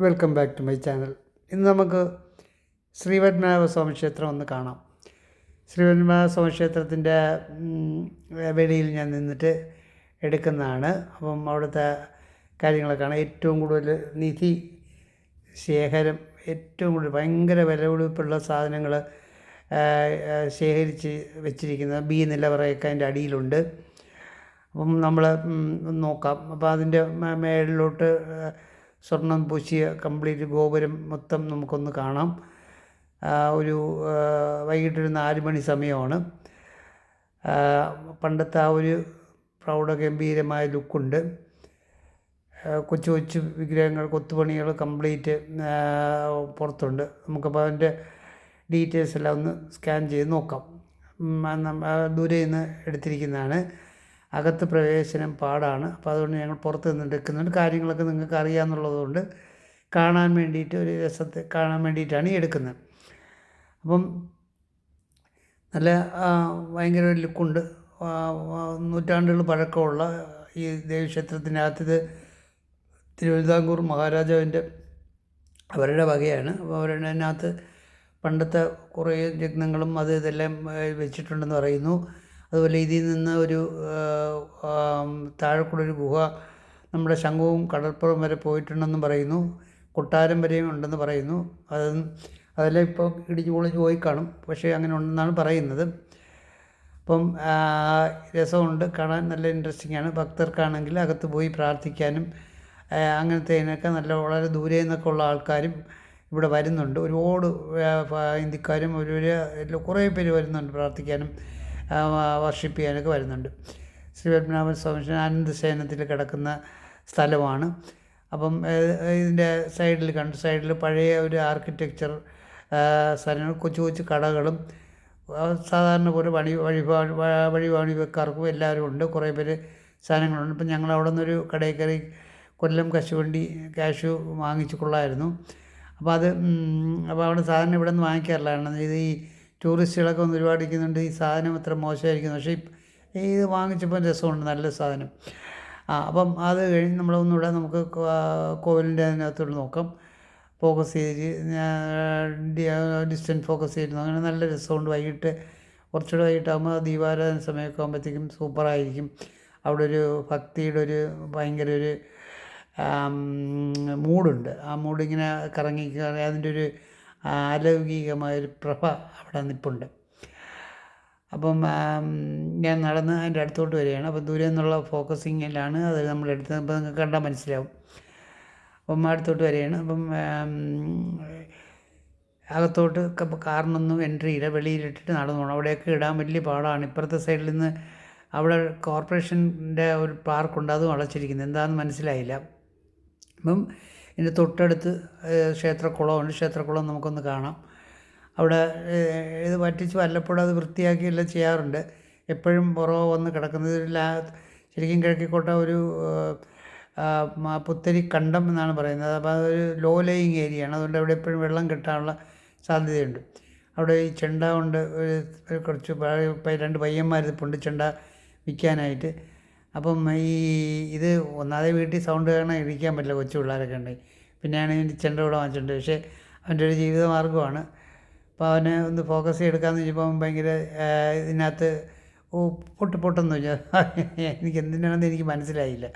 Welcome back to my channel. ഇന്ന് നമുക്ക് ശ്രീപത്മനാഭ സ്വാമി ക്ഷേത്രം ഒന്ന് കാണാം. ശ്രീപത്മനാഭ സ്വാമി ക്ഷേത്രത്തിന്റെ വെളിയിൽ ഞാൻ നിന്നിട്ട് എടുക്കുന്നതാണ്. അപ്പം അവിടുത്തെ കാര്യങ്ങളൊക്കെ കാണാം ഏറ്റവും കൂടുതൽ നിധി ശേഖരം ഏറ്റവും കൂടുതൽ ഭയങ്കര വിലപിടിപ്പുള്ള സാധനങ്ങൾ ശേഖരിച്ച് വെച്ചിരിക്കുന്ന ബി നിലവറയൊക്കെ അതിന്റെ അടിയിലുണ്ട്. അപ്പം നമ്മൾ നോക്കാം. അപ്പോൾ അതിന്റെ മേളിലോട്ട് സ്വർണം പൂശിയ കംപ്ലീറ്റ് ഗോപുരം മൊത്തം നമുക്കൊന്ന് കാണാം. ഒരു വൈകിട്ടൊരു നാല് മണി സമയമാണ്. പണ്ടത്തെ ആ ഒരു പ്രൗഢഗംഭീരമായ ലുക്കുണ്ട്. കൊച്ചു കൊച്ചു വിഗ്രഹങ്ങൾ കൊത്തുപണികൾ കംപ്ലീറ്റ് പുറത്തുണ്ട്. നമുക്കപ്പോൾ അതിന്റെ ഡീറ്റെയിൽസ് എല്ലാം ഒന്ന് സ്കാൻ ചെയ്ത് നോക്കാം. ദൂരെ നിന്ന് എടുത്തിരിക്കുന്നതാണ്. അകത്ത് പ്രവേശനം പാടാണ്. അപ്പോൾ അതുകൊണ്ട് ഞങ്ങൾ പുറത്ത് നിന്ന് എടുക്കുന്നുണ്ട്. കാര്യങ്ങളൊക്കെ നിങ്ങൾക്ക് അറിയാമെന്നുള്ളതുകൊണ്ട് കാണാൻ വേണ്ടിയിട്ട് ഒരു രസത്തെ കാണാൻ വേണ്ടിയിട്ടാണ് ഈ എടുക്കുന്നത്. അപ്പം നല്ല ഭയങ്കര ഒരു ലുക്കുണ്ട്. നൂറ്റാണ്ടുകൾ പഴക്കമുള്ള ഈ ദേവീക്ഷേത്രത്തിനകത്ത് ഇത് തിരുവിതാംകൂർ മഹാരാജാവിന്റെ അവരുടെ വകയാണ്. അപ്പോൾ അവരുടെ അതിനകത്ത് പണ്ടത്തെ കുറേ രത്നങ്ങളും അത് ഇതെല്ലാം വെച്ചിട്ടുണ്ടെന്ന് പറയുന്നു. അതുപോലെ ഇതിൽ നിന്ന് ഒരു താഴെക്കൂടെ ഒരു ഗുഹ നമ്മുടെ ശംഖുവും കടൽപ്പുറം വരെ പോയിട്ടുണ്ടെന്നും പറയുന്നു. കൊട്ടാരം വരെയും ഉണ്ടെന്ന് പറയുന്നു. അത് അതെല്ലാം ഇപ്പോൾ ഇടിഞ്ഞു പൊളിഞ്ഞു പോയി കാണും. പക്ഷേ അങ്ങനെ ഉണ്ടെന്നാണ് പറയുന്നത്. അപ്പം രസമുണ്ട്. കാണാൻ നല്ല ഇൻട്രസ്റ്റിംഗ് ആണ്. ഭക്തർക്കാണെങ്കിൽ അകത്ത് പോയി പ്രാർത്ഥിക്കാനും അങ്ങനത്തെ അതിനൊക്കെ നല്ല വളരെ ദൂരെ നിന്നൊക്കെ ഉള്ള ആൾക്കാരും ഇവിടെ വരുന്നുണ്ട്. ഒരുപാട് ഹിന്ദിക്കാരും ഒരു കുറേ പേര് വരുന്നുണ്ട് പ്രാർത്ഥിക്കാനും. വർഷിപ്പ് ചെയ്യാനൊക്കെ വരുന്നുണ്ട്. ശ്രീ പത്മനാഭൻ സ്വാമി ആനന്ദസേനത്തിൽ കിടക്കുന്ന സ്ഥലമാണ്. അപ്പം ഇതിന്റെ സൈഡിൽ കണ്ട് സൈഡിൽ പഴയ ഒരു ആർക്കിടെക്ചർ സ്ഥലങ്ങൾ കൊച്ചു കൊച്ചു കടകളും സാധാരണ പോലെ വഴി വഴി വഴി വെക്കാർക്കും എല്ലാവരും ഉണ്ട്. കുറേ പേര് സാധനങ്ങളുണ്ട്. ഇപ്പം ഞങ്ങൾ അവിടെ നിന്നൊരു കടയിൽ കയറി കൊല്ലം കശുവണ്ടി ക്യാഷ് വാങ്ങിച്ചു കൊള്ളായിരുന്നു. അപ്പോൾ അത് അപ്പോൾ അവിടെ സാധനം ഇവിടെ നിന്ന് വാങ്ങിക്കാറില്ല. കാരണം ഇത് ഈ ടൂറിസ്റ്റുകളൊക്കെ വന്ന് ഒരുപാട് ഇരിക്കുന്നുണ്ട് ഈ സാധനം അത്ര മോശമായിരിക്കുന്നു. പക്ഷേ ഇത് വാങ്ങിച്ചപ്പോൾ രസമുണ്ട്. നല്ല സാധനം. ആ അപ്പം അത് കഴിഞ്ഞ് നമ്മളൊന്നുകൂടെ നമുക്ക് കോവിലിന്റെ അതിനകത്തോട്ട് നോക്കാം. ഫോക്കസ് ചെയ്ത് ഡിസ്റ്റൻസ് ഫോക്കസ് ചെയ്തിരുന്നു. അങ്ങനെ നല്ല രസമുണ്ട്. വൈകിട്ട് കുറച്ചുകൂടെ വൈകിട്ടാകുമ്പോൾ ദീപാരാധന സമയമൊക്കെ ആകുമ്പോഴത്തേക്കും സൂപ്പറായിരിക്കും. അവിടെ ഒരു ഭക്തിയുടെ ഒരു ഭയങ്കര ഒരു മൂഡുണ്ട്. ആ മൂഡിങ്ങനെ കറങ്ങി അതിന്റെ ഒരു അലൗകികമായൊരു പ്രഭ അവിടെ നിൽപ്പുണ്ട് അപ്പം ഞാൻ നടന്ന് അതിന്റെ അടുത്തോട്ട് വരികയാണ്. അപ്പം ദൂരെ നിന്നുള്ള ഫോക്കസിങ്ങിലാണ് അത് നമ്മൾ എടുത്തത്. അപ്പോൾ നിങ്ങൾക്ക് കണ്ടാൽ മനസ്സിലാവും. അപ്പം അടുത്തോട്ട് വരികയാണ്. അപ്പം അകത്തോട്ട് കാറിനൊന്നും എൻട്രി ഇല്ല. വെളിയിലിട്ടിട്ട് നടന്നു പോകണം. അവിടെയൊക്കെ ഇടാൻ വലിയ പാടാണ്. ഇപ്പുറത്തെ സൈഡിൽ നിന്ന് അവിടെ കോർപ്പറേഷന്റെ ഒരു പാർക്കുണ്ട്. അതും അടച്ചിരിക്കുന്നത്. എന്താണെന്ന് മനസ്സിലായില്ല. അപ്പം ഇതിന്റെ തൊട്ടടുത്ത് ക്ഷേത്രക്കുളമുണ്ട് ക്ഷേത്രക്കുളം നമുക്കൊന്ന് കാണാം. അവിടെ ഇത് വറ്റിച്ച് വല്ലപ്പോഴും അത് വൃത്തിയാക്കിയെല്ലാം ചെയ്യാറുണ്ട്. എപ്പോഴും പുറകെ വന്ന് കിടക്കുന്നത് ശരിക്കും കിഴക്കിക്കോട്ട ഒരു പുത്തരി കണ്ടം എന്നാണ് പറയുന്നത്. അപ്പോൾ അതൊരു ലോ ലേയിങ് ഏരിയയാണ് അതുകൊണ്ട് അവിടെ എപ്പോഴും വെള്ളം കിട്ടാനുള്ള സാധ്യതയുണ്ട്. അവിടെ ഈ ചെണ്ട കൊണ്ട് ഒരു കുറച്ച് രണ്ട് പയ്യന്മാർ ഇരിപ്പുണ്ട് ചെണ്ട വിൽക്കാനായിട്ട് അപ്പം ഈ ഇത് ഒന്നാതെ വീട്ടിൽ സൗണ്ട് കാരണം ഇരിക്കാൻ പറ്റില്ല കൊച്ചു പിള്ളേരൊക്കെ ഉണ്ട് പിന്നെയാണ് ഇതിന്റെ ചെണ്ട കൂടെ വാങ്ങിച്ചിട്ടുണ്ട് പക്ഷേ അവന്റെ ഒരു ജീവിത മാർഗമാണ്. അപ്പോൾ അവനെ ഒന്ന് ഫോക്കസ് ചെയ്തെടുക്കാമെന്ന് വെച്ചപ്പോൾ ഭയങ്കര ഇതിനകത്ത് പൊട്ട് പൊട്ടെന്ന് വെച്ചാൽ എനിക്ക് എന്തിനാണെന്ന് എനിക്ക് മനസ്സിലായില്ല.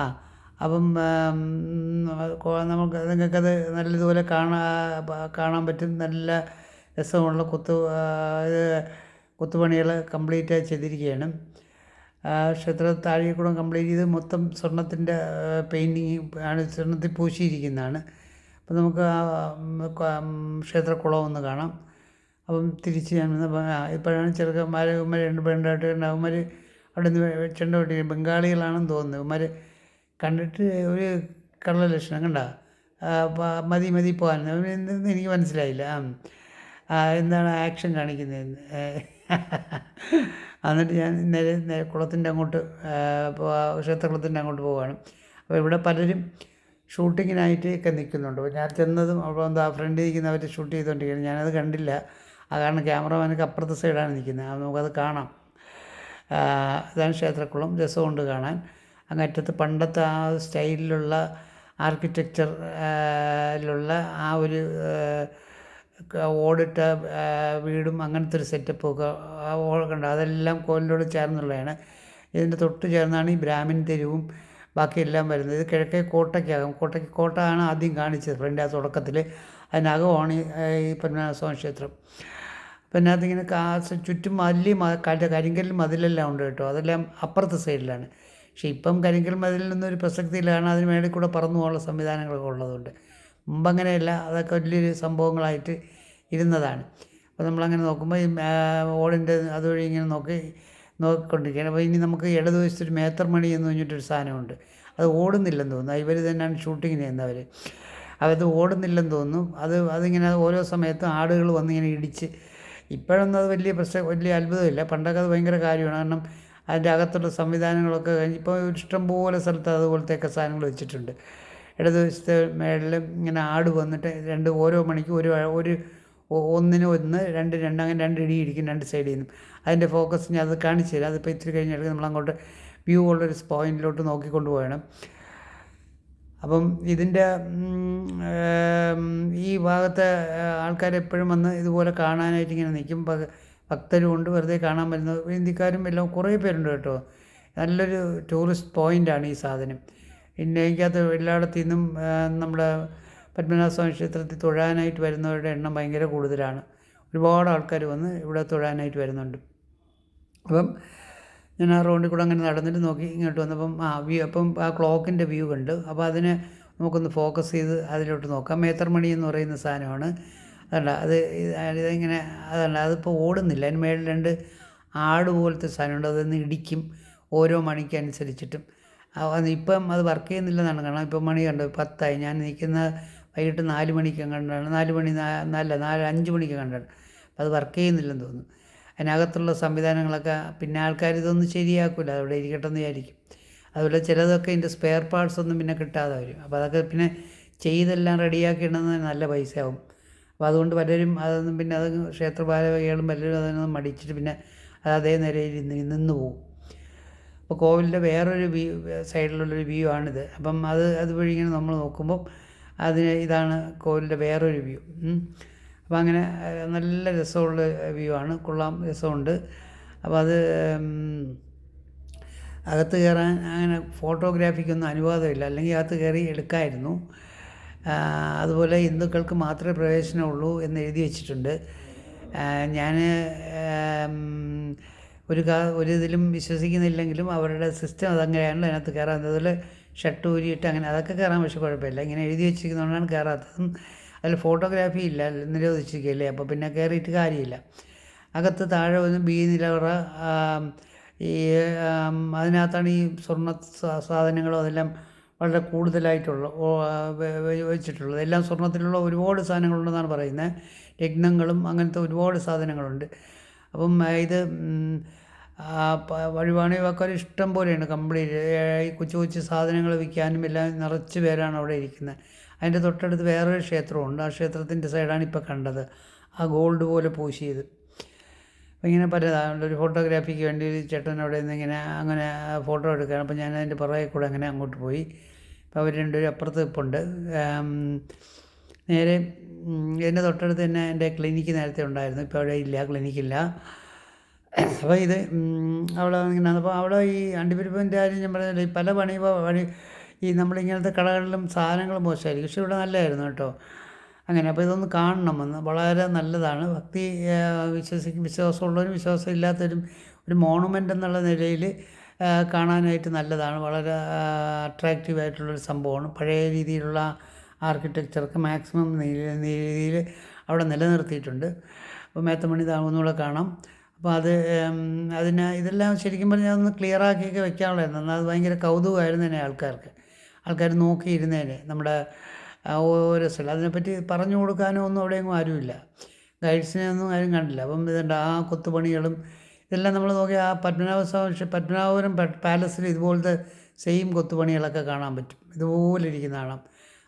ആ അപ്പം നമുക്ക് നിങ്ങൾക്കത് നല്ലതുപോലെ കാണാ കാണാൻ പറ്റും. നല്ല രസമുള്ള കൊത്തു ഇത് കൊത്തുപണികൾ കംപ്ലീറ്റ് ചെയ്തിരിക്കുകയാണ്. ക്ഷേത്ര താഴേക്കൂടം കംപ്ലീറ്റ് ചെയ്ത് മൊത്തം സ്വർണത്തിന്റെ പെയിന്റിങ് ആണ് സ്വർണത്തിൽ പൂശിയിരിക്കുന്നതാണ്. അപ്പം നമുക്ക് ആ ക്ഷേത്രക്കുളം ഒന്ന് കാണാം. അപ്പം തിരിച്ച് ഞാൻ ഇപ്പോഴാണ് ചെറുക്കന്മാർ ഉമ്മർ രണ്ട് പെണ്ണായിട്ട് അവന്മാർ അവിടെ നിന്ന് ചെണ്ട വെട്ടി ബംഗാളികളാണെന്ന് തോന്നുന്നത് ഇവന്മാർ കണ്ടിട്ട് ഒരു കള്ള ലക്ഷണം കണ്ട മതി മതി പോകാൻ. എനിക്ക് മനസ്സിലായില്ല. എന്താണ് ആക്ഷൻ കാണിക്കുന്നതെന്ന്. എന്നിട്ട് ഞാൻ നേരെ കുളത്തിന്റെ അങ്ങോട്ട് ക്ഷേത്രകുളത്തിന്റെ അങ്ങോട്ട് പോവുകയാണ്. അപ്പോൾ ഇവിടെ പലരും ഷൂട്ടിങ്ങിനായിട്ട് ഒക്കെ നിൽക്കുന്നുണ്ട്. അപ്പോൾ ഞാൻ ചെന്നതും അവിടെ എന്താ ഫ്രണ്ടിൽ നിൽക്കുന്നവർ ഷൂട്ട് ചെയ്തുകൊണ്ടിരിക്കുന്നത് ഞാനത് കണ്ടില്ല. ആ കാരണം ക്യാമറമാനൊക്കെ അപ്പുറത്തെ സൈഡാണ് നിൽക്കുന്നത്. നമുക്കത് കാണാം. ഇതാണ് ക്ഷേത്രക്കുളം. രസമുണ്ട് കാണാൻ. അങ്ങറ്റത്ത് പണ്ടത്തെ ആ സ്റ്റൈലിലുള്ള ആർക്കിടെക്ചറിലുള്ള ആ ഒരു ഓടിട്ട വീടും അങ്ങനത്തെ ഒരു സെറ്റപ്പ് ഒക്കെ കണ്ട അതെല്ലാം കോലിനോട് ചേർന്നുള്ളതാണ്. ഇതിന്റെ തൊട്ട് ചേർന്നാണ് ഈ ബ്രാഹ്മിൻ തെരുവും ബാക്കിയെല്ലാം വരുന്നത്. ഇത് കിഴക്കേ കോട്ടയ്ക്കാകും കോട്ടയ്ക്ക് കോട്ട ആണ് ആദ്യം കാണിച്ചത് ഫ്രണ്ട് ആ തുടക്കത്തിൽ അതിനകമാണ് ഈ പത്മനാഭസ്വാമി ക്ഷേത്രം. പിന്നെ അതിങ്ങനെ ചുറ്റും മല്ലി കരിങ്കൽ മതിലെല്ലാം ഉണ്ട് കേട്ടോ. അതെല്ലാം അപ്പുറത്തെ സൈഡിലാണ്. പക്ഷേ ഇപ്പം കരിങ്കൽ മതിലിൽ നിന്നൊരു പ്രസക്തിയിലാണ് അതിന് മേളിൽ കൂടെ പറന്നു പോകാനുള്ള സംവിധാനങ്ങളൊക്കെ ഉള്ളതുകൊണ്ട്. മുമ്പ് അങ്ങനെയല്ല അതൊക്കെ വലിയൊരു സംഭവങ്ങളായിട്ട് ഇരുന്നതാണ്. അപ്പോൾ നമ്മളങ്ങനെ നോക്കുമ്പോൾ ഈ ഓടിന്റെ അതുവഴി ഇങ്ങനെ നോക്കി നോക്കിക്കൊണ്ടിരിക്കുകയാണ്. അപ്പോൾ ഇനി നമുക്ക് ഇടതുവശത്തൊരു മേത്തർമണി എന്ന് പറഞ്ഞിട്ടൊരു സാധനമുണ്ട്. അത് ഓടുന്നില്ലെന്ന് തോന്നുന്നു. ഇവർ തന്നെയാണ് ഷൂട്ടിങ്ങിന് ചെയ്യുന്നവർ അത് ഓടുന്നില്ലെന്ന് തോന്നുന്നു. അത് അതിങ്ങനെ ഓരോ സമയത്തും ആടുകൾ വന്നിങ്ങനെ ഇടിച്ച്. ഇപ്പോഴൊന്നും അത് വലിയ പ്രശ്നം വലിയ അത്ഭുതമില്ല. പണ്ടൊക്കെ അത് ഭയങ്കര കാര്യമാണ്. കാരണം അതിന്റെ അകത്തുള്ള സംവിധാനങ്ങളൊക്കെ കഴിഞ്ഞ് ഇപ്പോൾ ഇഷ്ടം പോലെ സ്ഥലത്ത് അതുപോലത്തെയൊക്കെ സാധനങ്ങൾ വെച്ചിട്ടുണ്ട്. ഇടതുവശത്തെ മേളിൽ ഇങ്ങനെ ആട് വന്നിട്ട് രണ്ട് ഓരോ മണിക്കും ഒരു ഒരു ഒന്നിന് ഒന്ന് രണ്ട് രണ്ട് അങ്ങനെ രണ്ട് ഇടി ഇടിക്കും രണ്ട് സൈഡിൽ നിന്നും. അതിന്റെ ഫോക്കസ് ഞാൻ അത് കാണിച്ചു തരാം. അതിപ്പോൾ ഇത്തിരി കഴിഞ്ഞിട്ട് നമ്മൾ അങ്ങോട്ട് വ്യൂ ഉള്ളൊരു പോയിന്റിലോട്ട് നോക്കിക്കൊണ്ട് പോകണം അപ്പം ഇതിന്റെ ഈ ഭാഗത്തെ ആൾക്കാർ എപ്പോഴും വന്ന് ഇതുപോലെ കാണാനായിട്ട് ഇങ്ങനെ നിൽക്കും ഭക്തരും ഉണ്ട്. വെറുതെ കാണാൻ വരുന്നത്. ഹിന്ദിക്കാരും എല്ലാം കുറേ പേരുണ്ട് കേട്ടോ. നല്ലൊരു ടൂറിസ്റ്റ് പോയിന്റാണ് ഈ സാധനം. പിന്നെ എനിക്കകത്ത് എല്ലായിടത്തു നിന്നും നമ്മുടെ പത്മനാഭസ്വാമി ക്ഷേത്രത്തിൽ തൊഴാനായിട്ട് വരുന്നവരുടെ എണ്ണം ഭയങ്കര കൂടുതലാണ്. ഒരുപാട് ആൾക്കാർ വന്ന് ഇവിടെ തൊഴാനായിട്ട് വരുന്നുണ്ട്. അപ്പം ഞാൻ ആ റോഡിൽ കൂടെ അങ്ങനെ നടന്നിട്ട് നോക്കി ഇങ്ങോട്ട് വന്നപ്പം ആ വ്യൂ അപ്പം ആ ക്ലോക്കിന്റെ വ്യൂ കണ്ട് അപ്പോൾ അതിനെ നമുക്കൊന്ന് ഫോക്കസ് ചെയ്ത് അതിലോട്ട് നോക്കാം. മേത്തർമണി എന്ന് പറയുന്ന സാധനമാണ്. അതല്ല അത് ഇതിങ്ങനെ അതല്ല അതിപ്പോൾ ഓടുന്നില്ല. അതിന് മേളിൽ രണ്ട് ആട് പോലത്തെ സാധനമുണ്ട്. അതൊന്ന് ഇടിക്കും. ഓരോ മണിക്കനുസരിച്ചിട്ടും ഇപ്പം അത് വർക്ക് ചെയ്യുന്നില്ലെന്നാണ്. കാരണം ഇപ്പം മണി കണ്ടത് പത്തായി. ഞാൻ നിൽക്കുന്ന വൈകിട്ട് നാല് മണിക്ക് കണ്ടാണ്. നാല് മണി നല്ല നാല് അഞ്ച് മണിക്ക് കണ്ടാണ്. അത് വർക്ക് ചെയ്യുന്നില്ലെന്ന് തോന്നുന്നു. അതിനകത്തുള്ള സംവിധാനങ്ങളൊക്കെ പിന്നെ ആൾക്കാർ ഇതൊന്നും ശരിയാക്കില്ല അവിടെ ഇരിക്കട്ടെ എന്ന് വിചാരിക്കും. അതുപോലെ ചിലതൊക്കെ ഇതിന്റെ സ്പെയർ പാർട്സ് ഒന്നും പിന്നെ കിട്ടാതെ വരും. അപ്പോൾ അതൊക്കെ പിന്നെ ചെയ്തെല്ലാം റെഡിയാക്കി നല്ല നല്ല ആവും അപ്പോൾ അതുകൊണ്ട് പലരും അതൊന്നും പിന്നെ അത് ക്ഷേത്രപാലകളും പലരും അതൊന്നും മടിച്ചിട്ട് പിന്നെ അത് അതേ നിലയിൽ നിന്ന് പോകും അപ്പോൾ കോവിലിന്റെ വേറൊരു വ്യൂ സൈഡിലുള്ളൊരു വ്യൂ ആണിത്. അപ്പം അത് അതുവഴി ഇങ്ങനെ നമ്മൾ നോക്കുമ്പോൾ അതിന് ഇതാണ് കോവിലിന്റെ വേറൊരു വ്യൂ. അപ്പം അങ്ങനെ നല്ല രസമുള്ള വ്യൂ ആണ്. കൊള്ളാം രസമുണ്ട്. അപ്പോൾ അത് അകത്ത് കയറാൻ അങ്ങനെ ഫോട്ടോഗ്രാഫിക്കൊന്നും അനുവാദമില്ല. അല്ലെങ്കിൽ അകത്ത് കയറി എടുക്കായിരുന്നു. അതുപോലെ ഹിന്ദുക്കൾക്ക് മാത്രമേ പ്രവേശനമുള്ളൂ എന്ന് എഴുതി വെച്ചിട്ടുണ്ട്. ഞാൻ ഒരു കാ ഒരു ഇതിലും വിശ്വസിക്കുന്നില്ലെങ്കിലും അവരുടെ സിസ്റ്റം അതങ്ങനെയാണല്ലോ അതിനകത്ത് കയറാൻ അതുപോലെ ഷർട്ട് ഊരിയിട്ട് അങ്ങനെ അതൊക്കെ കയറാൻ പക്ഷെ കുഴപ്പമില്ല. ഇങ്ങനെ എഴുതി വെച്ചിരിക്കുന്നതുകൊണ്ടാണ് കയറാത്തതും അതിൽ ഫോട്ടോഗ്രാഫി ഇല്ല നിരോധിച്ചിരിക്കുകയല്ലേ? അപ്പോൾ പിന്നെ കയറിയിട്ട് കാര്യമില്ല. അകത്ത് താഴെ വന്ന് ബി നിലവറ ഈ അതിനകത്താണ് ഈ സ്വർണ സാധനങ്ങളും അതെല്ലാം വളരെ കൂടുതലായിട്ടുള്ള വെച്ചിട്ടുള്ളത്. എല്ലാം സ്വർണത്തിലുള്ള ഒരുപാട് സാധനങ്ങളുണ്ടെന്നാണ് പറയുന്നത്. രത്നങ്ങളും അങ്ങനത്തെ ഒരുപാട് സാധനങ്ങളുണ്ട്. അപ്പം ഇത് വഴിപാണി വെക്കാൻ ഇഷ്ടം പോലെയാണ് കംപ്ലീറ്റ് ഈ കൊച്ചു കൊച്ചു സാധനങ്ങൾ വിൽക്കാനും എല്ലാം നിറച്ച് പേരാണ് അവിടെ ഇരിക്കുന്നത്. അതിന്റെ തൊട്ടടുത്ത് വേറൊരു ക്ഷേത്രമുണ്ട്. ആ ക്ഷേത്രത്തിന്റെ സൈഡാണ് ഇപ്പോൾ കണ്ടത്. ആ ഗോൾഡ് പോലെ പൂശിയത്. അപ്പോൾ ഇങ്ങനെ പലതാണ് ഒരു ഫോട്ടോഗ്രാഫിക്ക് വേണ്ടി ഒരു ചേട്ടൻ അവിടെ നിന്ന് ഇങ്ങനെ അങ്ങനെ ഫോട്ടോ എടുക്കുകയാണ്. അപ്പോൾ ഞാൻ അതിന്റെ പുറകെ കൂടെ അങ്ങനെ അങ്ങോട്ട് പോയി. അപ്പോൾ അവർ രണ്ടുപേരും അപ്പുറത്ത് നിൽപ്പുണ്ട് നേരെ എന്റെ തൊട്ടടുത്ത് തന്നെ എന്റെ ക്ലിനിക്ക് നേരത്തെ ഉണ്ടായിരുന്നു. ഇപ്പോൾ അവിടെ ഇല്ല ക്ലിനിക്കില്ല അപ്പോൾ ഇത് അവിടെ ഇങ്ങനെ അപ്പോൾ അവിടെ ഈ അണ്ടിപ്പരിപ്പിന്റെ കാര്യം ഞാൻ പറഞ്ഞില്ല പല പണി പണി ഈ നമ്മളിങ്ങനത്തെ കടകളിലും സാധനങ്ങൾ മോശമായിരിക്കും. പക്ഷെ ഇവിടെ നല്ലതായിരുന്നു കേട്ടോ. അങ്ങനെ അപ്പോൾ ഇതൊന്ന് കാണണമെന്ന് വളരെ നല്ലതാണ്. ഭക്തി വിശ്വസിക്കും വിശ്വാസമുള്ളവരും വിശ്വാസം ഇല്ലാത്തവരും ഒരു മോണുമെന്റ് എന്നുള്ള നിലയിൽ കാണാനായിട്ട് നല്ലതാണ്. വളരെ അട്രാക്റ്റീവ് ആയിട്ടുള്ളൊരു സംഭവമാണ്. പഴയ രീതിയിലുള്ള ആർക്കിടെക്ചറൊക്കെ മാക്സിമം രീതിയിൽ അവിടെ നിലനിർത്തിയിട്ടുണ്ട്. അപ്പോൾ മേത്തമണി താമൊന്നുകൂടെ കാണാം. അപ്പോൾ അത് അതിന് ഇതെല്ലാം ശരിക്കും പറഞ്ഞാൽ ഒന്ന് ക്ലിയർ ആക്കിയൊക്കെ വെക്കാനുള്ളതായിരുന്നു. എന്നാൽ അത് ഭയങ്കര കൗതുകമായിരുന്നു തന്നെ ആൾക്കാർക്ക്. ആൾക്കാർ നോക്കിയിരുന്നേനെ നമ്മുടെ ഓരോ സ്ഥലം. അതിനെപ്പറ്റി പറഞ്ഞു കൊടുക്കാനോ ഒന്നും അവിടെയെങ്ങും ആരുമില്ല. ഗൈഡ്സിനെ ഒന്നും ആരും കണ്ടില്ല. അപ്പം ഇതുണ്ട് ആ കൊത്തുപണികളും ഇതെല്ലാം നമ്മൾ നോക്കി ആ പത്മനാഭസ്വാമി പത്മനാഭപുരം പാലസിൽ ഇതുപോലത്തെ സെയിം കൊത്തുപണികളൊക്കെ കാണാൻ പറ്റും. ഇതുപോലെ ഇരിക്കുന്ന കാണാം.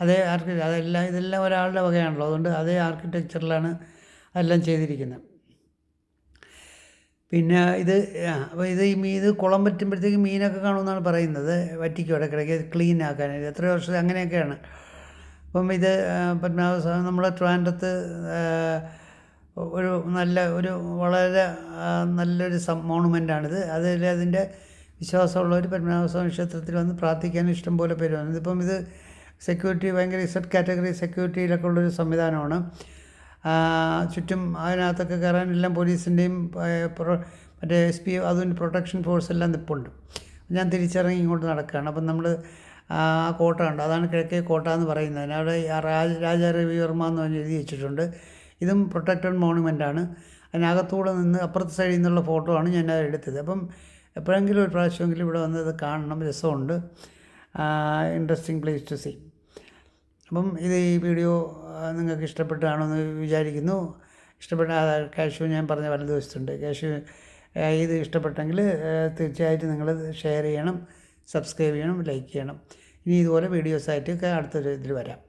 അതേ ആർക്കി അതെല്ലാം ഇതെല്ലാം ഒരാളുടെ വകയാണല്ലോ. അതുകൊണ്ട് അതേ ആർക്കിടെക്ചറിലാണ് എല്ലാം ചെയ്തിരിക്കുന്നത് പിന്നെ ഇത് അപ്പോൾ ഇത് ഈ മീൻ ഇത് കുളം പറ്റുമ്പോഴത്തേക്ക് മീനൊക്കെ കാണുമെന്നാണ് പറയുന്നത്. വറ്റിക്കും ഇടയ്ക്കിടയ്ക്ക്. ക്ലീൻ ആക്കാൻ എത്ര വർഷം അങ്ങനെയൊക്കെയാണ്. അപ്പം ഇത് പത്മനാഭ നമ്മുടെ ട്രാൻഡത്ത് ഒരു നല്ല ഒരു വളരെ നല്ലൊരു സം മോണുമെന്റാണിത് അതിൽ അതിന്റെ വിശ്വാസമുള്ളവർ പത്മനാഭസ്വാമി ക്ഷേത്രത്തിൽ വന്ന് പ്രാർത്ഥിക്കാൻ ഇഷ്ടംപോലെ പേര് വന്നു. ഇതിപ്പം ഇത് സെക്യൂരിറ്റി ഭയങ്കര ഇസഡ് കാറ്റഗറി സെക്യൂരിറ്റിയിലൊക്കെ ഉള്ളൊരു സംവിധാനമാണ്. ചുറ്റും അതിനകത്തൊക്കെ കയറാൻ എല്ലാം പോലീസിന്റെയും മറ്റേ എസ് പി അതും പ്രൊട്ടക്ഷൻ ഫോഴ്സ് എല്ലാം നിപ്പുണ്ട്. ഞാൻ തിരിച്ചിറങ്ങി ഇങ്ങോട്ട് നടക്കുകയാണ്. അപ്പം നമ്മൾ ആ കോട്ട ഉണ്ട് അതാണ് കിഴക്കേ കോട്ട എന്ന് പറയുന്നത്. അതിനവിടെ ആ രാജ രാജ രവിവർമ്മ എന്ന് പറഞ്ഞ് എഴുതി വെച്ചിട്ടുണ്ട്. ഇതും പ്രൊട്ടക്റ്റഡ് മോണുമെന്റ് ആണ് അതിനകത്തൂടെ നിന്ന് അപ്പുറത്തെ സൈഡിൽ നിന്നുള്ള ഫോട്ടോ ആണ് ഞാൻ അത് എടുത്തത്. അപ്പം എപ്പോഴെങ്കിലും ഒരു പ്രാവശ്യമെങ്കിലും ഇവിടെ വന്ന് ഇത് കാണണം. രസമുണ്ട്. ഇൻട്രസ്റ്റിംഗ് പ്ലേസ് ടു സീ അപ്പം ഇത് ഈ വീഡിയോ നിങ്ങൾക്ക് ഇഷ്ടപ്പെട്ടാണെന്ന് വിചാരിക്കുന്നു. ഇഷ്ടപ്പെട്ട കാഷ്യൂ ഞാൻ പറഞ്ഞ പല ദിവസത്തുണ്ട് കാഷ്യൂ ഇത് ഇഷ്ടപ്പെട്ടെങ്കിൽ തീർച്ചയായിട്ടും നിങ്ങൾ ഷെയർ ചെയ്യണം സബ്സ്ക്രൈബ് ചെയ്യണം ലൈക്ക് ചെയ്യണം. ഇനി ഇതുപോലെ വീഡിയോസായിട്ട് അടുത്തൊരു ഇതിൽ വരാം.